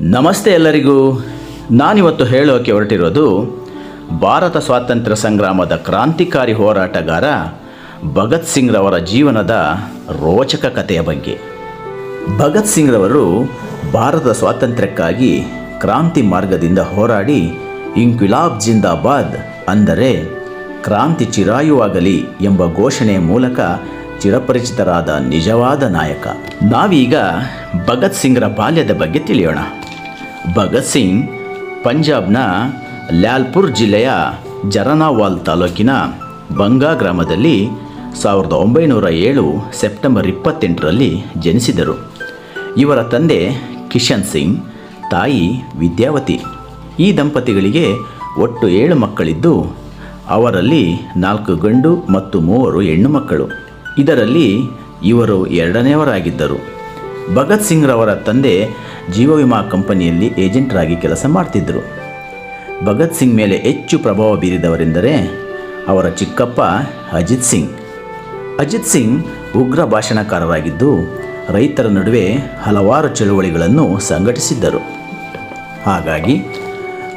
ನಮಸ್ತೆ ಎಲ್ಲರಿಗೂ. ನಾನಿವತ್ತು ಹೇಳೋಕೆ ಹೊರಟಿರೋದು ಭಾರತ ಸ್ವಾತಂತ್ರ್ಯ ಸಂಗ್ರಾಮದ ಕ್ರಾಂತಿಕಾರಿ ಹೋರಾಟಗಾರ ಭಗತ್ ಸಿಂಗ್ರವರ ಜೀವನದ ರೋಚಕ ಕಥೆಯ ಬಗ್ಗೆ. ಭಗತ್ ಸಿಂಗ್ರವರು ಭಾರತ ಸ್ವಾತಂತ್ರ್ಯಕ್ಕಾಗಿ ಕ್ರಾಂತಿ ಮಾರ್ಗದಿಂದ ಹೋರಾಡಿ ಇಂಕ್ವಿಲಾಬ್ ಜಿಂದಾಬಾದ್ ಅಂದರೆ ಕ್ರಾಂತಿ ಚಿರಾಯುವಾಗಲಿ ಎಂಬ ಘೋಷಣೆಯ ಮೂಲಕ ಚಿರಪರಿಚಿತರಾದ ನಿಜವಾದ ನಾಯಕ. ನಾವೀಗ ಭಗತ್ ಸಿಂಗ್ರ ಬಾಲ್ಯದ ಬಗ್ಗೆ ತಿಳಿಯೋಣ. ಭಗತ್ ಸಿಂಗ್, ಪಂಜಾಬ್ನ ಲ್ಯಾಲ್ಪುರ್ ಜಿಲ್ಲೆಯ ಜರನಾವಾಲ್ ತಾಲೂಕಿನ ಬಂಗಾ ಗ್ರಾಮದಲ್ಲಿ ಸಾವಿರದ ಒಂಬೈನೂರ ಏಳು ಸೆಪ್ಟೆಂಬರ್ ಇಪ್ಪತ್ತೆಂಟರಲ್ಲಿ ಜನಿಸಿದರು. ಇವರ ತಂದೆ ಕಿಶನ್ ಸಿಂಗ್, ತಾಯಿ ವಿದ್ಯಾವತಿ. ಈ ದಂಪತಿಗಳಿಗೆ ಒಟ್ಟು ಏಳು ಮಕ್ಕಳಿದ್ದು, ಅವರಲ್ಲಿ ನಾಲ್ಕು ಗಂಡು ಮತ್ತು ಮೂವರು ಹೆಣ್ಣು ಮಕ್ಕಳು ಇದರಲ್ಲಿ ಇವರು ಎರಡನೆಯವರಾಗಿದ್ದರು. ಭಗತ್ ಸಿಂಗ್ರವರ ತಂದೆ ಜೀವ ವಿಮಾ ಕಂಪನಿಯಲ್ಲಿ ಏಜೆಂಟರಾಗಿ ಕೆಲಸ ಮಾಡ್ತಿದ್ದರು ಭಗತ್ ಸಿಂಗ್ ಮೇಲೆ ಹೆಚ್ಚು ಪ್ರಭಾವ ಬೀರಿದವರೆಂದರೆ ಅವರ ಚಿಕ್ಕಪ್ಪ ಅಜಿತ್ ಸಿಂಗ್. ಅಜಿತ್ ಸಿಂಗ್ ಉಗ್ರ ಭಾಷಣಕಾರರಾಗಿದ್ದು ರೈತರ ನಡುವೆ ಹಲವಾರು ಚಳುವಳಿಗಳನ್ನು ಸಂಘಟಿಸಿದ್ದರು. ಹಾಗಾಗಿ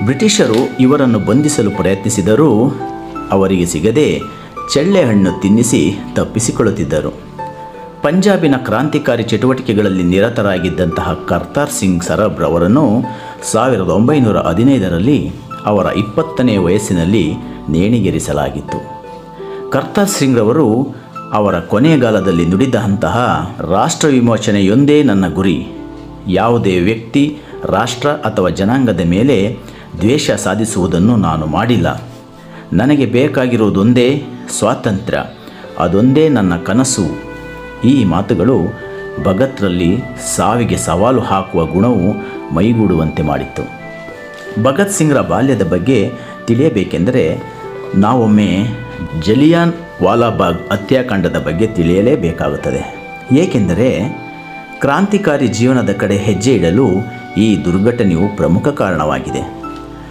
ಬ್ರಿಟಿಷರು ಇವರನ್ನು ಬಂಧಿಸಲು ಪ್ರಯತ್ನಿಸಿದರೂ ಅವರಿಗೆ ಸಿಗದೆ ಚೆಳ್ಳೆಹಣ್ಣು ತಿನ್ನಿಸಿ ತಪ್ಪಿಸಿಕೊಳ್ಳುತ್ತಿದ್ದರು. ಪಂಜಾಬಿನ ಕ್ರಾಂತಿಕಾರಿ ಚಟುವಟಿಕೆಗಳಲ್ಲಿ ನಿರತರಾಗಿದ್ದಂತಹ ಕರ್ತಾರ್ ಸಿಂಗ್ ಸರಬ್ ರವರನ್ನು ಸಾವಿರದ ಒಂಬೈನೂರ ಹದಿನೈದರಲ್ಲಿ ಅವರ ಇಪ್ಪತ್ತನೇ ವಯಸ್ಸಿನಲ್ಲಿ ನೇಣಿಗೇರಿಸಲಾಗಿತ್ತು. ಕರ್ತಾರ್ ಸಿಂಗ್ ರವರು ಅವರ ಕೊನೆಗಾಲದಲ್ಲಿ ನುಡಿದಂತಹ ರಾಷ್ಟ್ರ ವಿಮೋಚನೆಯೊಂದೇ ನನ್ನ ಗುರಿ. ಯಾವುದೇ ವ್ಯಕ್ತಿ, ರಾಷ್ಟ್ರ ಅಥವಾ ಜನಾಂಗದ ಮೇಲೆ ದ್ವೇಷ ಸಾಧಿಸುವುದನ್ನು ನಾನು ಮಾಡಿಲ್ಲ. ನನಗೆ ಬೇಕಾಗಿರುವುದೊಂದೇ ಸ್ವಾತಂತ್ರ್ಯ, ಅದೊಂದೇ ನನ್ನ ಕನಸು. ಈ ಮಾತುಗಳು ಭಗತ್ರಲ್ಲಿ ಸಾವಿಗೆ ಸವಾಲು ಹಾಕುವ ಗುಣವು ಮೈಗೂಡುವಂತೆ ಮಾಡಿತ್ತು. ಭಗತ್ ಸಿಂಗ್ರ ಬಾಲ್ಯದ ಬಗ್ಗೆ ತಿಳಿಯಬೇಕೆಂದರೆ, ನಾವೊಮ್ಮೆ ಜಲಿಯಾನ್ ವಾಲಾಬಾಗ್ ಹತ್ಯಾಕಾಂಡದ ಬಗ್ಗೆ ತಿಳಿಯಲೇಬೇಕಾಗುತ್ತದೆ. ಏಕೆಂದರೆ, ಕ್ರಾಂತಿಕಾರಿ ಜೀವನದ ಕಡೆ ಹೆಜ್ಜೆ ಇಡಲು ಈ ದುರ್ಘಟನೆಯು ಪ್ರಮುಖ ಕಾರಣವಾಗಿದೆ.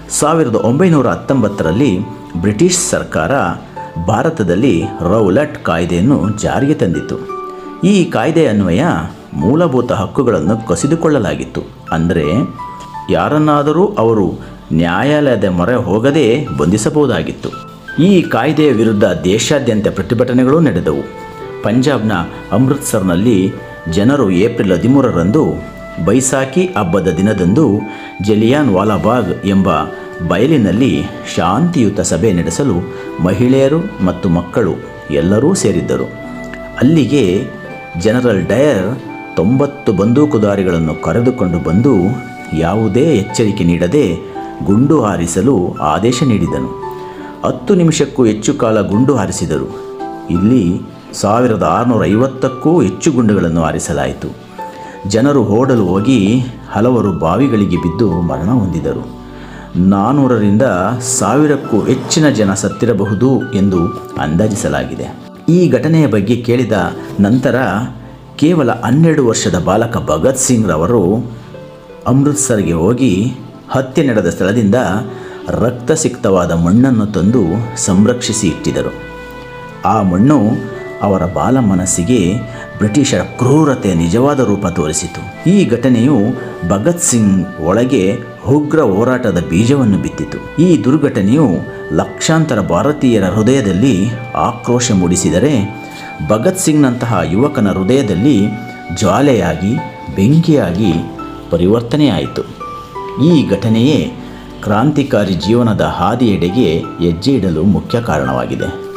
ಸಾವಿರದ ಒಂಬೈನೂರ ಹತ್ತೊಂಬತ್ತರಲ್ಲಿ ಬ್ರಿಟಿಷ್ ಸರ್ಕಾರ ಭಾರತದಲ್ಲಿ ರೌಲಟ್ ಕಾಯ್ದೆಯನ್ನು ಜಾರಿಗೆ ತಂದಿತು ಈ ಕಾಯ್ದೆ ಅನ್ವಯ ಮೂಲಭೂತ ಹಕ್ಕುಗಳನ್ನು ಕಸಿದುಕೊಳ್ಳಲಾಗಿತ್ತು. ಅಂದರೆ, ಯಾರನ್ನಾದರೂ ಅವರು ನ್ಯಾಯಾಲಯದ ಮೊರೆ ಹೋಗದೆ ಬಂಧಿಸಬಹುದಾಗಿತ್ತು. ಈ ಕಾಯ್ದೆಯ ವಿರುದ್ಧ ದೇಶಾದ್ಯಂತ ಪ್ರತಿಭಟನೆಗಳು ನಡೆದವು. ಪಂಜಾಬ್ನ ಅಮೃತ್ಸರ್ನಲ್ಲಿ ಜನರು ಏಪ್ರಿಲ್ ಹದಿಮೂರರಂದು ಬೈಸಾಖಿ ಹಬ್ಬದ ದಿನದಂದು ಜಲಿಯಾನ್ ವಾಲಾಬಾಗ್ ಎಂಬ ಬಯಲಿನಲ್ಲಿ ಶಾಂತಿಯುತ ಸಭೆ ನಡೆಸಲು ಮಹಿಳೆಯರು ಮತ್ತು ಮಕ್ಕಳು ಎಲ್ಲರೂ ಸೇರಿದ್ದರು. ಅಲ್ಲಿಗೆ ಜನರಲ್ ಡಯರ್ ತೊಂಬತ್ತು ಬಂದೂಕುದಾರಿಗಳನ್ನು ಕರೆದುಕೊಂಡು ಬಂದು ಯಾವುದೇ ಎಚ್ಚರಿಕೆ ನೀಡದೆ ಗುಂಡು ಹಾರಿಸಲು ಆದೇಶ ನೀಡಿದನು. ಹತ್ತು ನಿಮಿಷಕ್ಕೂ ಹೆಚ್ಚು ಕಾಲ ಗುಂಡು ಹಾರಿಸಿದರು. ಇಲ್ಲಿ ಸಾವಿರದ ಆರುನೂರ ಐವತ್ತಕ್ಕೂ ಹೆಚ್ಚು ಗುಂಡುಗಳನ್ನು ಹಾರಿಸಲಾಯಿತು. ಜನರು ಓಡಲು ಹೋಗಿ ಹಲವರು ಬಾವಿಗಳಿಗೆ ಬಿದ್ದು ಮರಣ ಹೊಂದಿದರು. ನಾನ್ನೂರರಿಂದ ಸಾವಿರಕ್ಕೂ ಹೆಚ್ಚಿನ ಜನ ಸತ್ತಿರಬಹುದು ಎಂದು ಅಂದಾಜಿಸಲಾಗಿದೆ. ಈ ಘಟನೆಯ ಬಗ್ಗೆ ಕೇಳಿದ ನಂತರ ಕೇವಲ ಹನ್ನೆರಡು ವರ್ಷದ ಬಾಲಕ ಭಗತ್ ಸಿಂಗ್ ರವರು ಅಮೃತ್ಸರ್ಗೆ ಹೋಗಿ ಹತ್ಯೆ ನಡೆದ ಸ್ಥಳದಿಂದ ರಕ್ತಸಿಕ್ತವಾದ ಮಣ್ಣನ್ನು ತಂದು ಸಂರಕ್ಷಿಸಿ ಇಟ್ಟಿದರು ಆ ಮಣ್ಣು ಅವರ ಬಾಲ ಮನಸ್ಸಿಗೆ ಬ್ರಿಟಿಷರ ಕ್ರೂರತೆ ನಿಜವಾದ ರೂಪ ತೋರಿಸಿತು. ಈ ಘಟನೆಯು ಭಗತ್ ಸಿಂಗ್ ಒಳಗೆ ಉಗ್ರ ಹೋರಾಟದ ಬೀಜವನ್ನು ಬಿತ್ತಿತು. ಈ ದುರ್ಘಟನೆಯು ಲಕ್ಷಾಂತರ ಭಾರತೀಯರ ಹೃದಯದಲ್ಲಿ ಆಕ್ರೋಶ ಮೂಡಿಸಿದರೆ ಭಗತ್ ಸಿಂಗ್ನಂತಹ ಯುವಕನ ಹೃದಯದಲ್ಲಿ ಜ್ವಾಲೆಯಾಗಿ, ಬೆಂಕಿಯಾಗಿ ಪರಿವರ್ತನೆಯಾಯಿತು. ಈ ಘಟನೆಯೇ ಕ್ರಾಂತಿಕಾರಿ ಜೀವನದ ಹಾದಿಯೆಡೆಗೆ ಹೆಜ್ಜೆ ಇಡಲು ಮುಖ್ಯ ಕಾರಣವಾಗಿದೆ.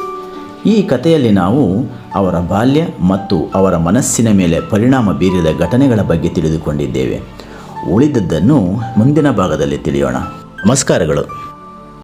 ಈ ಕಥೆಯಲ್ಲಿ ನಾವು ಅವರ ಬಾಲ್ಯ ಮತ್ತು ಅವರ ಮನಸ್ಸಿನ ಮೇಲೆ ಪರಿಣಾಮ ಬೀರಿದ ಘಟನೆಗಳ ಬಗ್ಗೆ ತಿಳಿದುಕೊಂಡಿದ್ದೇವೆ. ಉಳಿದದ್ದನ್ನು ಮುಂದಿನ ಭಾಗದಲ್ಲಿ ತಿಳಿಯೋಣ. ನಮಸ್ಕಾರಗಳು.